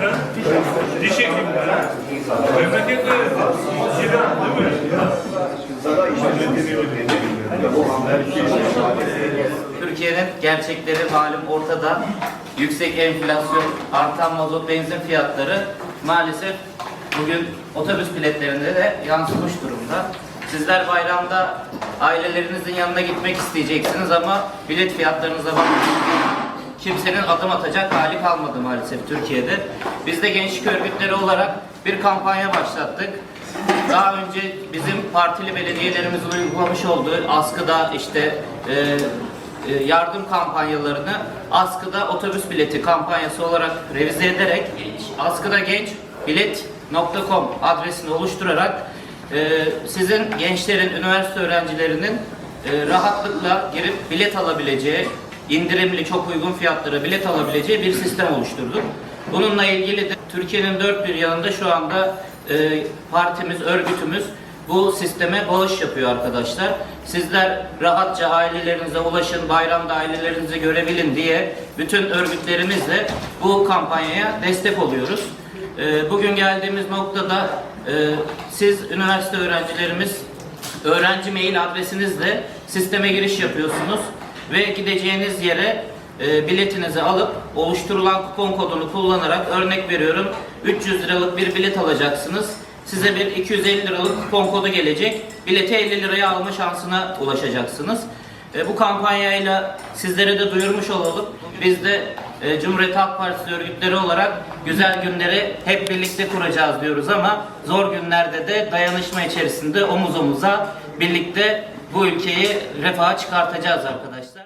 Efendim? Diş hekimleri. Memleket? İran değil mi? Türkiye'nin gerçekleri malum ortada. Yüksek enflasyon, artan mazot benzin fiyatları maalesef bugün otobüs biletlerinde de yansımış durumda. Sizler bayramda ailelerinizin yanına gitmek isteyeceksiniz ama bilet fiyatlarınıza bakın. Kimsenin adım atacak hali kalmadı maalesef Türkiye'de. Biz de gençlik örgütleri olarak bir kampanya başlattık. Daha önce bizim partili belediyelerimizin uygulamış olduğu askıda işte e, e, yardım kampanyalarını askıda otobüs bileti kampanyası olarak revize ederek askıda genç bilet.com adresini oluşturarak e, sizin gençlerin, üniversite öğrencilerinin e, rahatlıkla girip bilet alabileceği, indirimli çok uygun fiyatlara bilet alabileceği bir sistem oluşturduk. Bununla ilgili de Türkiye'nin dört bir yanında şu anda e, partimiz, örgütümüz bu sisteme bağış yapıyor arkadaşlar. Sizler rahatça ailelerinize ulaşın, bayramda ailelerinizi görebilin diye bütün örgütlerimizle bu kampanyaya destek oluyoruz. E, bugün geldiğimiz noktada e, siz üniversite öğrencilerimiz öğrenci mail adresinizle sisteme giriş yapıyorsunuz ve gideceğiniz yere e, biletinizi alıp oluşturulan kupon kodunu kullanarak örnek veriyorum 300 liralık bir bilet alacaksınız. Size bir 250 liralık kupon kodu gelecek. Bileti 50 liraya alma şansına ulaşacaksınız. E, bu kampanyayla sizlere de duyurmuş olalım. Biz de e, Cumhuriyet Halk Partisi örgütleri olarak güzel günleri hep birlikte kuracağız diyoruz ama zor günlerde de dayanışma içerisinde omuz omuza birlikte bu ülkeyi refaha çıkartacağız arkadaşlar.